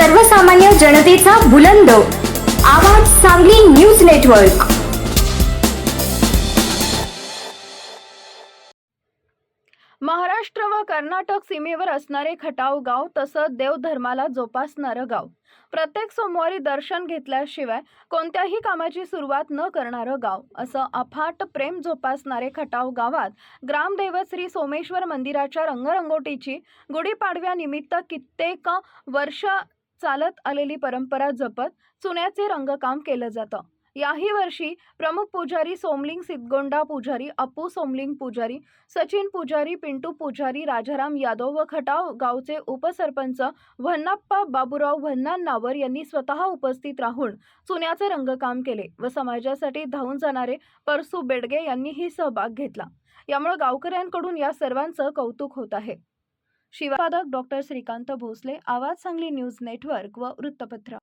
सर्वसामान्य जनतेचा बुलंद. आवाज सांगली न्यूज नेटवर्क. महाराष्ट्र व कर्नाटक सीमेवर असणारे खटाव गाव तसंच देवधर्माला जोपासणारं गाव. प्रत्येक सोमवारी दर्शन घेतल्याशिवाय कोणत्याही कामाची सुरुवात न करणारं गाव असं अफाट प्रेम जोपासणारे खटाव गावात ग्रामदैवत श्री सोमेश्वर मंदिराच्या रंगरंगोटीची गुढीपाडव्यानिमित्त कित्येक वर्ष चालत आलेली परंपरा जपत चुन्याचे रंगकाम केलं जातं. याही वर्षी प्रमुख पुजारी सोमलिंग सिद्धगोंडा पुजारी अप्पू सोमलिंग पुजारी सचिन पुजारी पिंटू पुजारी राजाराम यादव व खटाव गावचे उपसरपंच व्हन्नाप्पा बाबूराव व्हन्नानावर यांनी स्वतः उपस्थित राहून चुन्याचे रंगकाम केले व समाजासाठी धावून जाणारे परसू बेडगे यांनीही सहभाग घेतला. यामुळे गावकऱ्यांकडून या सर्वांचं कौतुक होत आहे. शिवापादक डॉक्टर श्रीकांत भोसले आवाज सांगली न्यूज नेटवर्क व वृत्तपत्र.